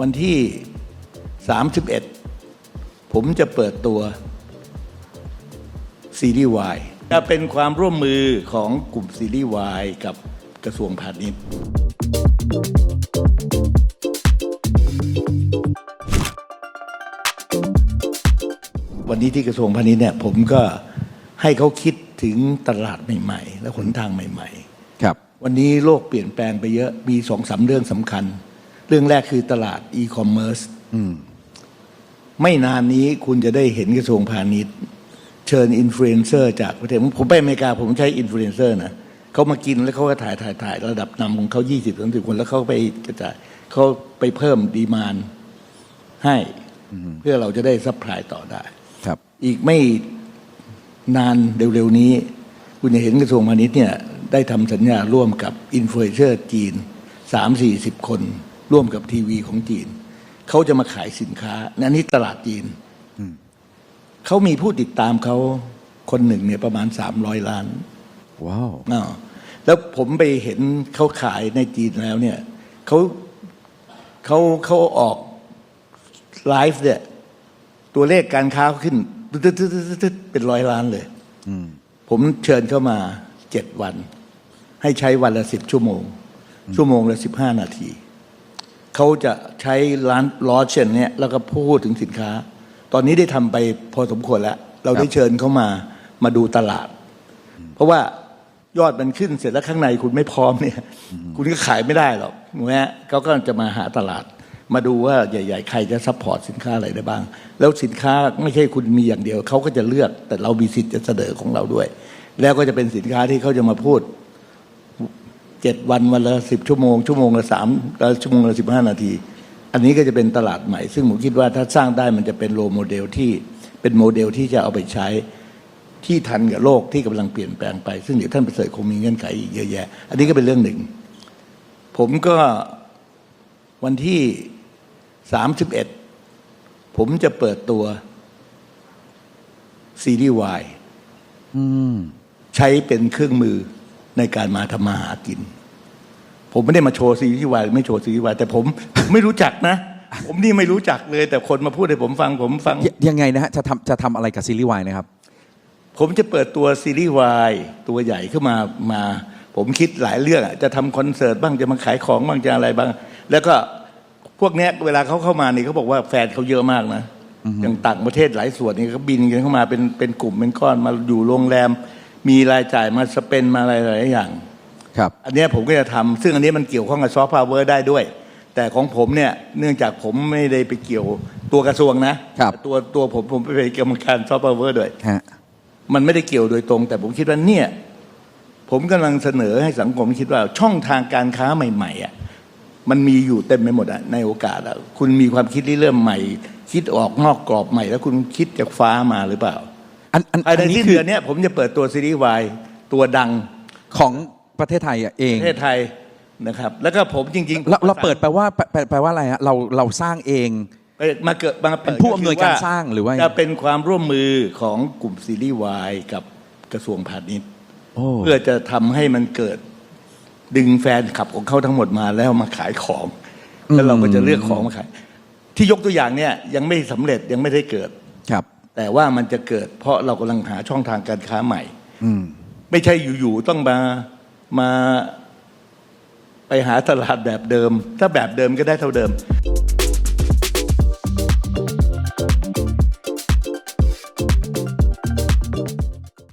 วันที่ 31 ผมจะเปิดตัวซีรีส์วายจะเป็นความร่วมมือของกลุ่มซีรีส์วายกับกระทรวงพาณิชย์วันนี้ที่กระทรวงพาณิชย์เนี่ยผมก็ให้เขาคิดถึงตลาดใหม่ ๆ และหนทางใหม่ ๆ ครับ วันนี้โลกเปลี่ยนแปลงไปเยอะมีสองสามเรื่องสำคัญ เรื่องแรกคือตลาดอีคอมเมิร์ซไม่นานนี้คุณจะได้เห็นกระทรวงพาณิชย์ เชิญอินฟลูเอนเซอร์จากประเทศผมไปอเมริกาผมใช้อินฟลูเอนเซอร์นะเขามากินแล้วเขาก็ถ่ายถ่ายถ่ายระดับนำของเขา20 30คนแล้วเขาไปกระจายเขาไปเพิ่มดีมานให้เพื่อเราจะได้ซัพพลายต่อได้ ครับ อีกไม่นานเร็วๆนี้ คุณจะเห็นกระทรวงพาณิชย์เนี่ยได้ทำสัญญาร่วมกับอินฟลูเอนเซอร์จีนสามสี่สิบคน ร่วมกับทีวีของจีน เขาจะมาขายสินค้าอันนี้ตลาดจีนเขามีผู้ติดตามเขาคนหนึ่งเนี่ยประมาณสามร้อยล้านว้าวอ้าวแล้วผมไปเห็นเขาขายในจีนแล้วเนี่ยเขาเขาเขาออกไลฟ์เนี่ย ตัวเลขการค้าขึ้นตึ๊ดๆๆๆเป็นร้อยล้านเลยผมเชิญเข้ามาเจ็ดวัน ให้ใช้วันละสิบชั่วโมง ชั่วโมงละสิบห้านาที เขาจะใช้ร้านล้อเช่นเนี่ยแล้วก็พูดถึงสินค้า ตอนนี้ได้ทำไปพอสมควรแล้ว เราได้เชิญเขามามาดูตลาด เพราะว่ายอดมันขึ้นเสร็จแล้วข้างในคุณไม่พร้อมเนี่ย คุณก็ขายไม่ได้หรอกถูกไหมเขาก็จะมาหาตลาด มาดูว่าใหญ่ ๆ ใครจะซัพพอร์ตสินค้าอะไรได้บ้าง แล้วสินค้าไม่ใช่คุณมีอย่างเดียว เขาก็จะเลือกแต่เรามีสิทธิ์จะเสนอของเราด้วย แล้วก็จะเป็นสินค้าที่เขาจะมาพูด เจ็ดวันวันละสิบชั่วโมงชั่วโมงละสามชั่วโมงละสิบห้านาที อันนี้ก็จะเป็นตลาดใหม่ ซึ่งผมคิดว่าถ้าสร้างได้มันจะเป็นโลโมเดลที่เป็นโมเดลที่จะเอาไปใช้ที่ทันกับโลกที่กำลังเปลี่ยนแปลงไป ซึ่งเดี๋ยวท่านประเสริฐคงมีเงื่อนไขอีกเยอะแยะ อันนี้ก็เป็นเรื่องหนึ่ง ผมก็วันที่สามสิบเอ็ดผมจะเปิดตัวซีรีส์วายใช้เป็นเครื่องมือ ในการมาทำมาหากิน ผมไม่ได้มาโชว์ซีรีส์วายหรือไม่โชว์ซีรีส์วายแต่ผมผมไม่รู้จักนะ ผมนี่ไม่รู้จักเลย แต่คนมาพูดให้ผมฟังผมฟังยยังไงนะฮะจะทำจะทำอะไรกับซีรีส์วายนะครับ ผมจะเปิดตัวซีรีส์วายตัวใหญ่ขึ้นมามา ผมคิดหลายเรื่องอะจะทำคอนเสิร์ตบ้างจะมาขายของบ้างจะอะไรบ้าง แล้วก็พวกเนี้ยเวลาเขาเข้ามานี่เขาบอกว่าแฟนเขาเยอะมากนะอย่างต่างประเทศหลายส่วนนี่เขาบินกันเข้ามาเป็นเป็นกลุ่มเป็นก้อนมาอยู่โรงแรม มีรายจ่ายมาสเปนมาอะไรหลายอย่าง ครับ อันเนี้ยผมก็จะทำซึ่งอันนี้มันเกี่ยวข้องกับซอฟต์พาวเวอร์ได้ด้วย แต่ของผมเนี่ยเนื่องจากผมไม่ได้ไปเกี่ยวตัวกระทรวงนะครับตัวตัวผมผมไปเป็นกรรมการซอฟต์พาวเวอร์ด้วย ฮะ มันไม่ได้เกี่ยวโดยตรง แต่ผมคิดว่าเนี่ย ผมกำลังเสนอให้สังคมคิดว่าช่องทางการค้าใหม่ๆอะมันมีอยู่เต็มไปหมดอะในโอกาสอะคุณมีความคิดที่เริ่มใหม่ คิดออกนอกกรอบใหม่ แล้วคุณคิดจากฟ้ามาหรือเปล่า อันอันภายในอันนี้สิ้นคือเดือนเนี้ยผมจะเปิดตัวซีรีส์วายตัวดังของประเทศไทยอะเองประเทศไทยนะครับ แล้วก็ผมจริงๆเราเราเปิดแปลว่าแปลแปลแปลว่าอะไรฮะเราเราสร้างเองไปมาเกิดมาเปิดเป็นผู้อำนวยการสร้างหรือว่าจะเป็นความร่วมมือของกลุ่มซีรีส์วายกับกระทรวงพาณิชย์โอ้เพื่อจะทำให้มันเกิดดึงแฟนขับของเขาทั้งหมดมาแล้วมาขายของแล้วเราก็จะเลือกของมาขาย ที่ยกตัวอย่างเนี่ยยังไม่สำเร็จยังไม่ได้เกิด ครับ แต่ว่ามันจะเกิด เพราะเรากำลังหาช่องทางการค้าใหม่ อืม ไม่ใช่อยู่ๆต้องมามาไปหาตลาดแบบเดิม ถ้าแบบเดิมก็ได้เท่าเดิม